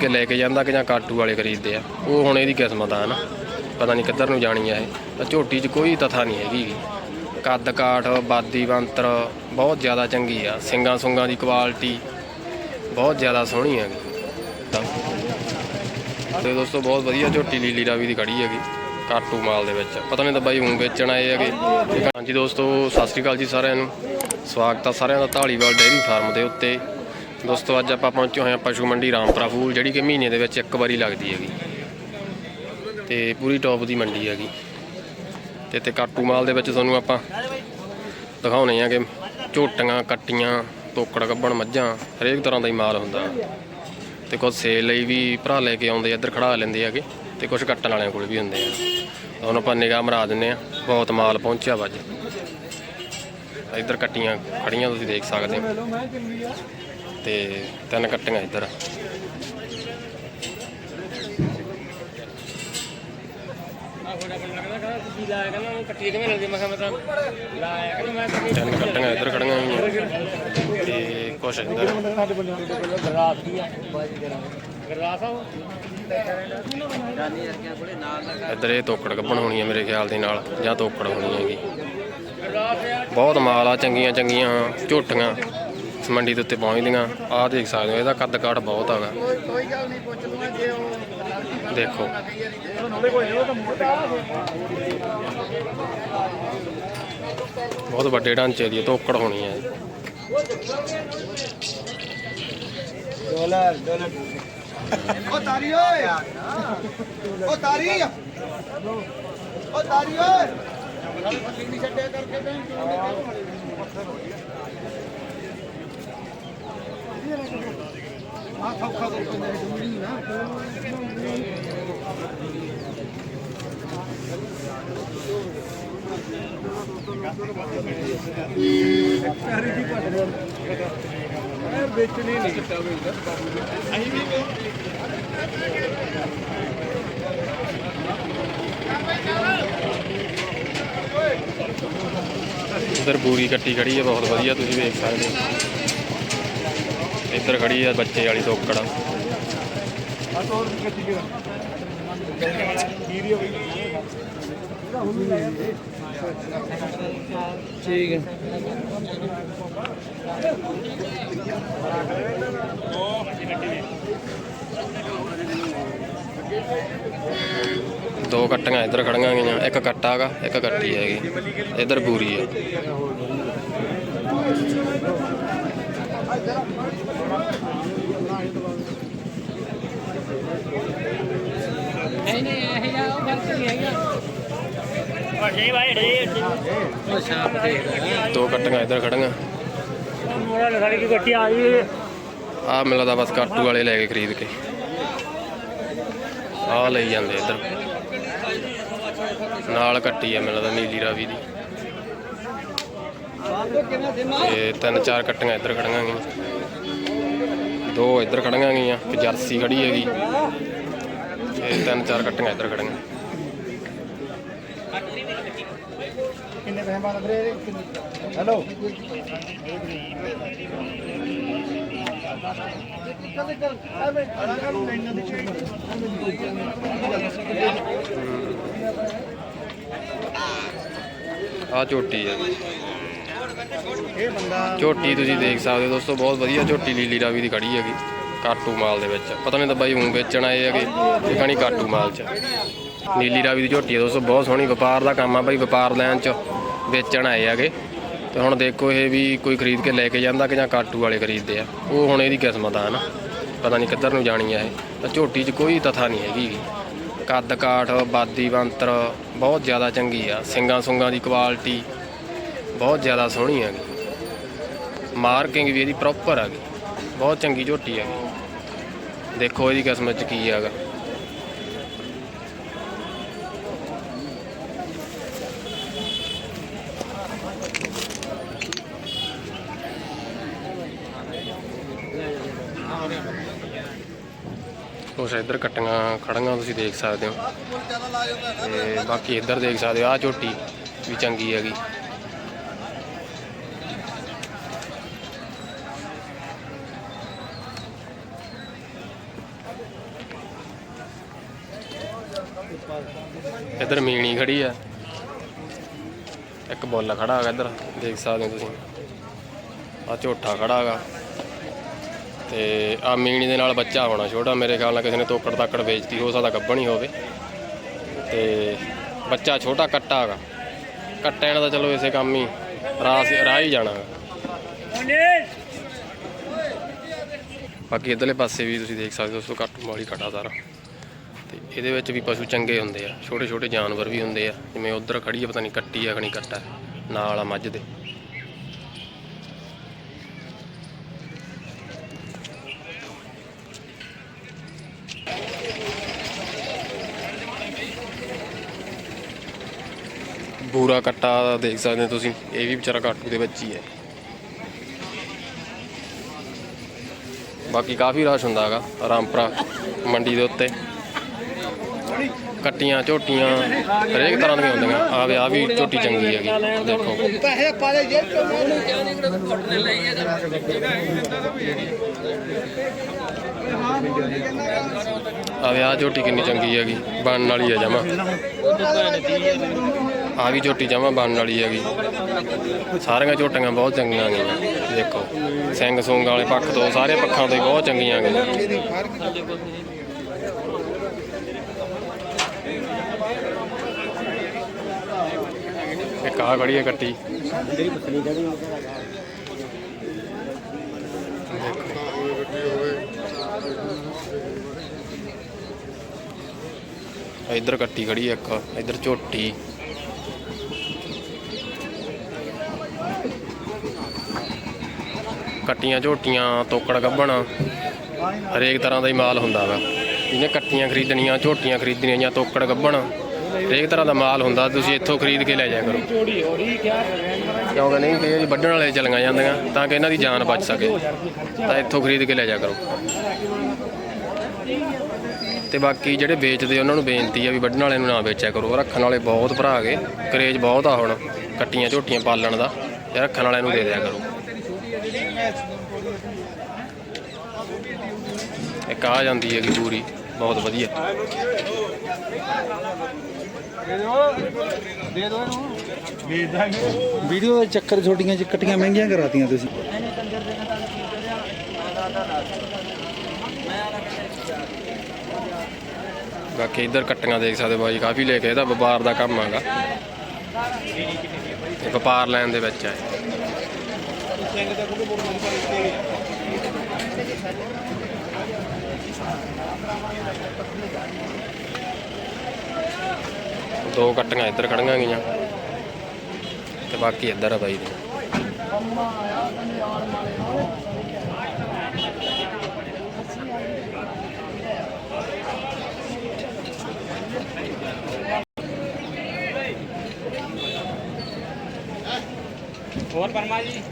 ਕਿ ਲੈ ਕੇ ਜਾਂਦਾ ਕਿ ਜਾਂ ਕਾਟੂ ਵਾਲੇ ਖਰੀਦਦੇ ਆ। ਉਹ ਹੁਣ ਇਹਦੀ ਕਿਸਮਤ ਆ ਨਾ। ਪਤਾ ਨਹੀਂ ਕਿੱਧਰ ਨੂੰ ਜਾਣੀ ਆ ਇਹ। ਤਾਂ ਝੋਟੀ 'ਚ ਕੋਈ ਤਥਾ ਨਹੀਂ ਹੈਗੀ ਗੀ। ਕੱਦ ਕਾਠ, ਬਾਦੀ ਬੰਤਰ ਬਹੁਤ ਜ਼ਿਆਦਾ ਚੰਗੀ ਆ। ਸਿੰਗਾਂ ਸੁੰਗਾਂ ਦੀ ਕੁਆਲਿਟੀ ਬਹੁਤ ਜ਼ਿਆਦਾ ਸੋਹਣੀ ਹੈਗੀ ਤਾਂ ਤੇ ਦੋਸਤੋ ਬਹੁਤ ਵਧੀਆ ਝੋਟੀ ਲੀਲੀ ਰਾਵੀ ਦੀ ਖੜੀ ਹੈਗੀ ਕਾਟੂ ਮਾਲ ਦੇ ਵਿੱਚ। ਪਤਾ ਨਹੀਂ ਤਾਂ ਬਾਈ ਹੁਣ ਵੇਚਣ ਆਏ ਹੈਗੇ। ਹਾਂਜੀ ਦੋਸਤੋ, ਸਤਿ ਸ੍ਰੀ ਅਕਾਲ ਜੀ ਸਾਰਿਆਂ ਨੂੰ। ਸਵਾਗਤ ਆ ਸਾਰਿਆਂ ਦਾ ਢਾਲੀਵਾਲ ਡੇਅਰੀ ਫਾਰਮ ਦੇ ਉੱਤੇ। ਦੋਸਤੋ, ਅੱਜ ਆਪਾਂ ਪਹੁੰਚੇ ਹੋਏ ਹਾਂ ਪਸ਼ੂ ਮੰਡੀ ਰਾਮਪੁਰਾ ਫੂਲ, ਜਿਹੜੀ ਕਿ ਮਹੀਨੇ ਦੇ ਵਿੱਚ ਇੱਕ ਵਾਰੀ ਲੱਗਦੀ ਹੈਗੀ। ਤੇ ਪੂਰੀ ਟੌਪ ਦੀ ਮੰਡੀ ਹੈਗੀ। ਤੇ ਤੇ ਕਾਟੂ ਮਾਲ ਦੇ ਵਿੱਚ ਤੁਹਾਨੂੰ ਆਪਾਂ ਦਿਖਾਉਣੇ ਆ ਕਿ ਝੋਟੀਆਂ, ਕੱਟੀਆਂ, ਤੋਕੜ, ਗੱਬਣ, ਮੱਝਾਂ, ਹਰੇਕ ਤਰ੍ਹਾਂ ਦਾ ਹੀ ਮਾਲ ਹੁੰਦਾ। ਤੇ ਕੁਝ ਸੇਲ ਲਈ ਵੀ ਭਰਾ ਲੈ ਕੇ ਆਉਂਦੇ, ਇੱਧਰ ਖੜਾ ਲੈਂਦੇ ਹੈਗੇ। ਤੇ ਕੁਝ ਕੱਟਣ ਵਾਲਿਆਂ ਕੋਲ ਵੀ ਹੁੰਦੇ ਆ। ਹੁਣ ਆਪਾਂ ਨਿਗਾਹ ਮਰਾ ਦਿੰਨੇ ਆ ਬਹੁਤ ਮਾਲ ਪਹੁੰਚਿਆ ਵਾ ਅੱਜ। ਇੱਧਰ ਕੱਟੀਆਂ ਖੜੀਆਂ, ਤੁਸੀਂ ਦੇਖ ਸਕਦੇ ਹੋ। ਤੇ ਤਿੰਨ ਕੱਟੀਆਂ ਇੱਧਰ। ਤਿੰਨ ਕੱਟੀਆਂ ਇੱਧਰ ਖੜੀਆਂ ਹੋਈਆਂ। ਤੇ ਕੁਛ ਇੱਧਰ। ਇੱਧਰ ਇਹ ਤੋਕੜ ਕੱਪਣ ਹੋਣੀ ਹੈ ਮੇਰੇ ਖਿਆਲ ਦੇ ਨਾਲ, ਜਾਂ ਤੋਕੜ ਹੋਣੀ ਹੈਗੀ ਬਹੁਤ ਮਾਲ ਆ ਚੰਗੀਆਂ ਚੰਗੀਆਂ ਝੋਟੀਆਂ। ਮੰਡੀ ਦੇ ਉੱਤੇ ਪਹੁੰਚਦੀਆਂ ਆਹ ਦੇਖ ਸਕਦੇ ਹੋ, ਇਹਦਾ ਕੱਦ ਕਾਠ ਬਹੁਤ ਹੈਗਾ ਦੇਖੋ। ਬਹੁਤ ਵੱਡੇ ਢਾਂਚੇ ਦੀ ਤੋਕੜ ਹੋਣੀ ਹੈ। ਡਾਲਰ ਡਾਲਰ ਓ ਤਾਰੀ ਓਏ ਓ ਤਾਰੀ। ਓ ਤਾਰੀ ਓਏ। ਕਰਕੇ ਤਾਂ ਆ ਸੌਖਾ ਕਰ ਕੇ ਨਹੀਂ ਡੁੱਲੀ ਨਾ ਵੇਚਣੀ ਨਹੀਂ ਕਿਤਾ ਵੇਚਦਾ ਅਸੀਂ ਵੀ ਇੱਧਰ ਬੂਰੀ ਕੱਟੀ ਖੜੀ ਹੈ ਬਹੁਤ ਇੱਧਰ ਖੜੀ ਹੈ ਬੱਚੇ ਵਾਲੀ ਤੋਕੜ। ਆ ਠੀਕ ਹੈ। ਦੋ ਕੱਟੀਆਂ ਇੱਧਰ ਖੜੀਆਂ ਗਈਆਂ ਇੱਕ ਕੱਟਾ ਹੈਗਾ ਇੱਕ ਕੱਟੀ ਹੈਗੀ। ਇੱਧਰ ਬੂਰੀ ਹੈ ਨਹੀਂ ਨਹੀਂ ਇਹ ਜਾ ਉਹ ਗਲਤ ਨਹੀਂ ਹੈਗਾ ਵੱਡੇ ਭਾਈ ਢੇ ਉਹ ਸ਼ਾਪ ਦੇਖਦਾ ਦੋ ਕੱਟੀਆਂ ਇੱਧਰ ਖੜੀਆਂ। ਆ ਗਈ ਆਹ ਮਿਲਦਾ ਬਸ ਕਾਟੂ ਵਾਲੇ ਲੈ ਕੇ ਖਰੀਦ ਕੇ। ਆਹ ਲਈ ਜਾਂਦੇ ਇੱਧਰ। ਨਾਲ ਕੱਟੀ ਆ ਮਿਲਦਾ ਨੀਲੀ ਰਾਵੀ ਦੀ। ਤੇ ਤਿੰਨ ਚਾਰ ਕੱਟੀਆਂ ਇੱਧਰ ਖੜੀਆਂ ਗਈਆਂ। ਦੋ ਇੱਧਰ ਖੜੀਆਂ ਗਈਆਂ, ਇੱਕ ਜਰਸੀ ਖੜੀ ਹੈਗੀ। ਤੇ ਤਿੰਨ ਚਾਰ ਕੱਟੀਆਂ ਇੱਧਰ ਖੜੀਆਂ। ਕਿੰਨੇ ਪੈਸੇ ਬਣ ਵੀਰੇ ਹੈਲੋ ਝੋਟੀ ਹੈ ਇਹ ਬੰਦਾ ਝੋਟੀ ਤੁਸੀਂ ਦੇਖ ਸਕਦੇ ਹੋ ਦੋਸਤੋ ਬਹੁਤ ਵਧੀਆ ਝੋਟੀ ਲੀਲੀ ਰਾਵੀ ਦੀ ਖੜੀ ਹੈਗੀ। ਕਾਟੂ ਮਾਲ ਦੇ ਵਿੱਚ। ਪਤਾ ਨਹੀਂ ਤਾਂ ਬਾਈ ਹੁਣ ਵੇਚਣ ਆਏ ਹੈਗੇ ਇਹ ਕਣੀ ਕਾਟੂ ਮਾਲ 'ਚ। ਨੀਲੀ ਰਾਵੀ ਦੀ ਝੋਟੀ ਆ ਦੋਸਤੋ, ਬਹੁਤ ਸੋਹਣੀ ਵਪਾਰ ਦਾ ਕੰਮ ਆ ਬਾਈ, ਵਪਾਰ ਲੈਣ 'ਚ ਵੇਚਣ ਆਏ ਹੈਗੇ। ਤੇ ਹੁਣ ਦੇਖੋ ਇਹ ਵੀ ਕੋਈ ਖਰੀਦ ਕੇ ਲੈ ਕੇ ਜਾਂਦਾ ਕਿ ਜਾਂ ਕਾਟੂ ਵਾਲੇ ਖਰੀਦਦੇ ਆ। ਉਹ ਹੁਣ ਇਹਦੀ ਕਿਸਮਤ ਆ ਨਾ, ਪਤਾ ਨਹੀਂ ਕਿੱਧਰ ਨੂੰ ਜਾਣੀ ਆ ਇਹ। ਤਾਂ ਝੋਟੀ 'ਚ ਕੋਈ ਤਥਾ ਨਹੀਂ ਹੈਗੀ ਕੱਦ ਕਾਠ, ਬਾਦੀ ਬੰਤਰ, ਬਹੁਤ ਜ਼ਿਆਦਾ ਚੰਗੀ ਆ। ਸਿੰਗਾਂ ਸੁੰਗਾਂ ਦੀ ਕੁਆਲਿਟੀ ਬਹੁਤ ਜ਼ਿਆਦਾ ਸੋਹਣੀ ਹੈਗੀ। ਮਾਰਕਿੰਗ ਵੀ ਇਹਦੀ ਪ੍ਰੋਪਰ ਹੈਗੀ। ਬਹੁਤ ਚੰਗੀ ਝੋਟੀ ਹੈਗੀ। ਦੇਖੋ ਇਹਦੀ ਕਿਸਮਤ ਚ ਕੀ ਹੈਗਾ। ਕੁਛ ਇੱਧਰ ਕੱਟੀਆਂ ਖੜੀਆਂ ਤੁਸੀਂ ਦੇਖ ਸਕਦੇ ਹੋ। ਤੇ ਬਾਕੀ ਇੱਧਰ ਦੇਖ ਸਕਦੇ ਹੋ ਆ ਝੋਟੀ ਵੀ ਚੰਗੀ ਹੈਗੀ। ਇੱਧਰ ਮੀਣੀ ਖੜੀ ਆ। ਇੱਕ ਬੋਲਾ ਖੜਾ ਹੈਗਾ ਇੱਧਰ, ਦੇਖ ਸਕਦੇ ਹੋ ਤੁਸੀਂ। ਆ ਝੋਟਾ ਖੜਾ ਹੈਗਾ। ਤੇ ਆ ਮੀਣੀ ਦੇ ਨਾਲ ਬੱਚਾ ਆਉਣਾ ਛੋਟਾ, ਮੇਰੇ ਖਿਆਲ ਨਾਲ ਕਿਸੇ ਨੇ ਤੋਕੜ ਤਾਕੜ ਵੇਚਤੀ, ਹੋ ਸਕਦਾ ਗੱਭਣ ਹੀ ਹੋਵੇ। ਤੇ ਬੱਚਾ ਛੋਟਾ ਕੱਟਾ ਹੈਗਾ। ਕੱਟਿਆਂ ਦਾ ਤਾਂ ਚਲੋ ਇਸੇ ਕੰਮ ਹੀ, ਰਾਹ ਰਾਹ ਹੀ ਜਾਣਾ ਹੈਗਾ। ਬਾਕੀ ਇਧਰਲੇ ਪਾਸੇ ਵੀ ਤੁਸੀਂ ਦੇਖ ਸਕਦੇ ਹੋ, ਉਸ ਕੱਟ ਮਾਲੀ ਖੜਾ ਸਾਰਾ। ਤੇ ਇਹਦੇ ਵਿੱਚ ਵੀ ਪਸ਼ੂ ਚੰਗੇ ਹੁੰਦੇ ਆ ਛੋਟੇ ਛੋਟੇ ਜਾਨਵਰ ਵੀ ਹੁੰਦੇ ਆ। ਜਿਵੇਂ ਉਧਰ ਖੜੀ ਆ ਪਤਾ ਨਹੀਂ ਕੱਟੀ ਆ ਖਣੀ ਕੱਟਾ, ਨਾਲ ਆ ਮੱਝ ਦੇ। ਪੂਰਾ ਕੱਟਾ ਦੇਖ ਸਕਦੇ ਹੋ ਤੁਸੀਂ, ਇਹ ਵੀ ਵਿਚਾਰਾ ਕਾਟੂ ਦੇ ਵਿੱਚ ਹੀ ਹੈ। ਬਾਕੀ ਕਾਫੀ ਰਸ਼ ਹੁੰਦਾ ਹੈਗਾ, ਰਾਮਪੁਰਾ ਮੰਡੀ ਦੇ ਉੱਤੇ। ਕੱਟੀਆਂ, ਝੋਟੀਆਂ, ਹਰੇਕ ਤਰ੍ਹਾਂ ਦੀਆਂ ਹੁੰਦੀਆਂ। ਆਵੇ ਆ ਵੀ ਝੋਟੀ ਚੰਗੀ ਹੈਗੀ, ਦੇਖੋ। ਪੈਸੇ ਪਾ ਲੈ ਜੇਬ ਚੋਂ ਆਵੇ ਆ ਝੋਟੀ ਕਿੰਨੀ ਚੰਗੀ ਹੈਗੀ, ਬਣਨ ਵਾਲੀ ਹੈ ਜਮਾ। ਆ ਵੀ ਝੋਟੀ ਜਮਾ ਬਣਨ ਵਾਲੀ ਹੈਗੀ। ਸਾਰੀਆਂ ਝੋਟੀਆਂ ਬਹੁਤ ਚੰਗੀਆਂ ਗਈਆਂ, ਦੇਖੋ। ਸਿੰਘ ਸੁੰਗ ਵਾਲੇ ਪੱਖ ਤੋਂ ਸਾਰੇ ਪੱਖਾਂ ਤੋਂ ਹੀ ਬਹੁਤ ਚੰਗੀਆਂ ਗਈਆਂ। ਇੱਕ ਆ ਖੜੀ ਹੈ ਕੱਟੀ। ਇੱਧਰ ਕੱਟੀ ਖੜੀ ਇੱਕ, ਇੱਧਰ ਝੋਟੀ। ਕੱਟੀਆਂ ਝੋਟੀਆਂ, ਤੋਕੜ ਗੱਭਣ ਹਰੇਕ ਤਰ੍ਹਾਂ ਦਾ ਹੀ ਮਾਲ ਹੁੰਦਾ ਵਾ। ਜਿਹਨੇ ਕੱਟੀਆਂ ਖਰੀਦਣੀਆਂ, ਝੋਟੀਆਂ ਖਰੀਦਣੀਆਂ ਜਾਂ ਤੋਕੜ ਗੱਭਣ ਹਰੇਕ ਤਰ੍ਹਾਂ ਦਾ ਮਾਲ ਹੁੰਦਾ, ਤੁਸੀਂ ਇੱਥੋਂ ਖਰੀਦ ਕੇ ਲੈ ਜਾਇਆ ਕਰੋ। ਕਿਉਂਕਿ ਨਹੀਂ ਕਈ ਵਾਰੀ ਵੱਢਣ ਵਾਲੇ ਚਲੀਆਂ ਜਾਂਦੀਆਂ, ਤਾਂ ਕਿ ਇਹਨਾਂ ਦੀ ਜਾਨ ਬਚ ਸਕੇ। ਤਾਂ ਇੱਥੋਂ ਖਰੀਦ ਕੇ ਲੈ ਜਾਇਆ ਕਰੋ। ਤੇ ਬਾਕੀ ਜਿਹੜੇ ਵੇਚਦੇ, ਉਹਨਾਂ ਨੂੰ ਬੇਨਤੀ ਆ ਵੀ ਵੱਢਣ ਵਾਲੇ ਨੂੰ ਨਾ ਵੇਚਿਆ ਕਰੋ। ਰੱਖਣ ਵਾਲੇ ਬਹੁਤ ਭਰਾ ਗਏ ਕਰੇਜ ਬਹੁਤ ਆ ਹੁਣ, ਕੱਟੀਆਂ ਝੋਟੀਆਂ ਪਾਲਣ ਦਾ ਤੇ ਰੱਖਣ ਵਾਲਿਆਂ ਨੂੰ ਦੇ ਦਿਆ ਕਰੋ। ਇੱਕ ਆ ਜਾਂਦੀ ਹੈਗੀ ਪੂਰੀ ਬਹੁਤ ਵਧੀਆ। ਵੀਡੀਓ ਦੇ ਚੱਕਰ ਛੋਟੀਆਂ ਚ ਕੱਟੀਆਂ ਮਹਿੰਗੀਆਂ ਕਰਾਤੀਆਂ ਤੁਸੀਂ। ਬਾਕੀ ਇੱਧਰ ਕੱਟੀਆਂ ਦੇਖ ਸਕਦੇ ਹੋ ਬਾਈ ਕਾਫੀ ਲੈ ਕੇ ਇਹਦਾ ਵਪਾਰ ਦਾ ਕੰਮ ਤੇ ਵਪਾਰ ਲੈਣ ਦੇ ਵਿੱਚ ਹੈ ਦੋ ਕੱਟੀਆਂ ਇੱਧਰ ਖੜੀਆਂ ਗਈਆਂ ਤੇ ਬਾਕੀ ਇੱਧਰ ਆ ਬਾਈ ਦੀ ਹੋਰ ਪਰਮਾ ਜੀ